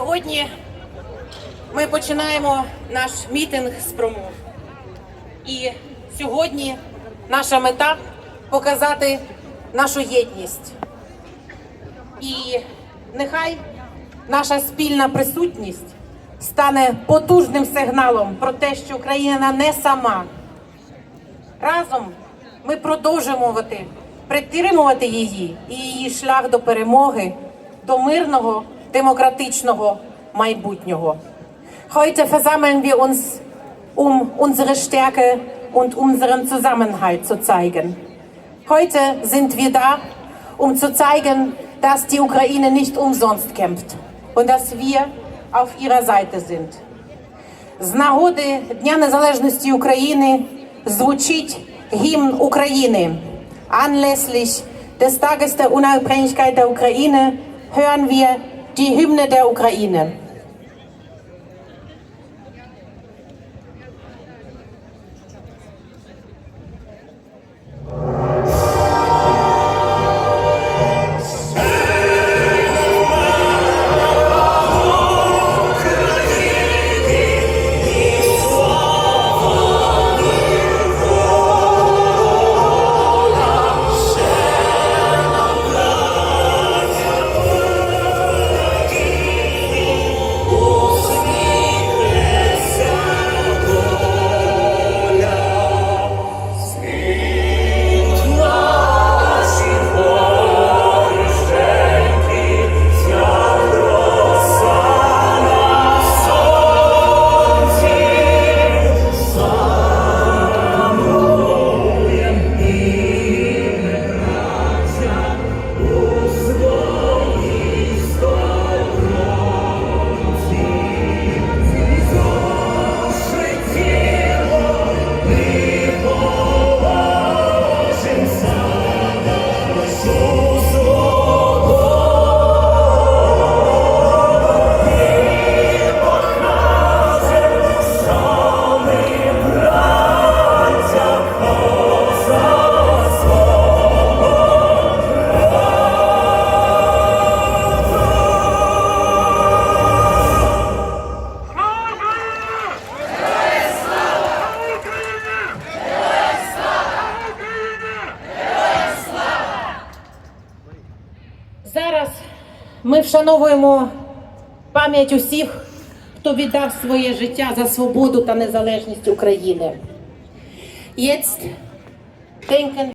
Сьогодні ми починаємо наш мітинг з промов. І сьогодні наша мета показати нашу єдність. І нехай наша спільна присутність стане потужним сигналом про те, що Україна не сама. Разом ми продовжувати підтримувати її і її шлях до перемоги, до мирного, демократичного майбутнього. Heute versammeln wir uns, um unsere Stärke und unseren Zusammenhalt zu zeigen. Heute sind wir da, um zu zeigen, dass die Ukraine nicht umsonst kämpft und dass wir auf ihrer Seite sind. З нагоди Дня Незалежності України звучить гімн України. Anlässlich des Tages der Unabhängigkeit der Ukraine hören wir die Hymne der Ukraine. Вшановуємо пам'ять усіх, хто віддав своє життя за свободу та незалежність України. Jetzt denken